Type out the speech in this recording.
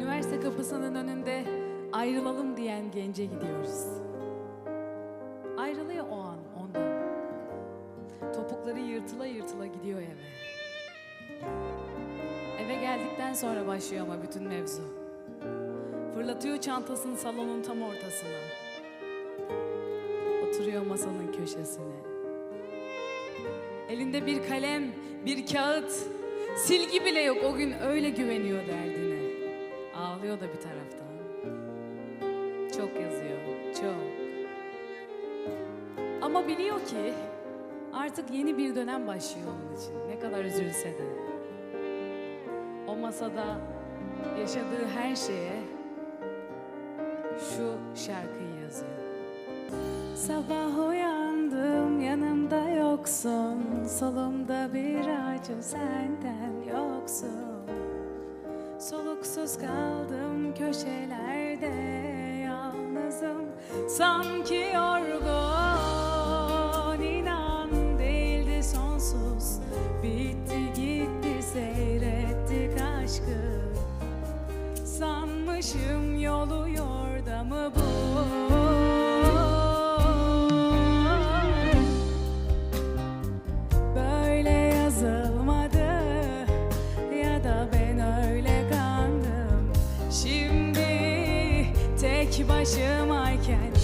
Üniversite kapısının önünde ayrılalım diyen gence gidiyoruz. Ayrılıyor o an ondan. Topukları yırtıla yırtıla gidiyor eve. Eve geldikten sonra başlıyor ama bütün mevzu. Fırlatıyor çantasını salonun tam ortasına. Oturuyor masanın köşesine. Elinde bir kalem, bir kağıt. Silgi bile yok o gün öyle güveniyor derdine. Ağlıyor da bir taraftan. Çok yazıyor, çok. Ama biliyor ki artık yeni bir dönem başlıyor onun için. Ne kadar üzülse de. O masada yaşadığı her şeye şu şarkıyı yazıyor. Sabah uyandım yanımda yoksun Solumda bir acı senden yoksun Soluksuz kaldım köşelerde yalnızım. Sanki yorgun inan değildi sonsuz. Bitti gitti seyrettik aşkı. Sanmışım yolu yordamı başımayken kimin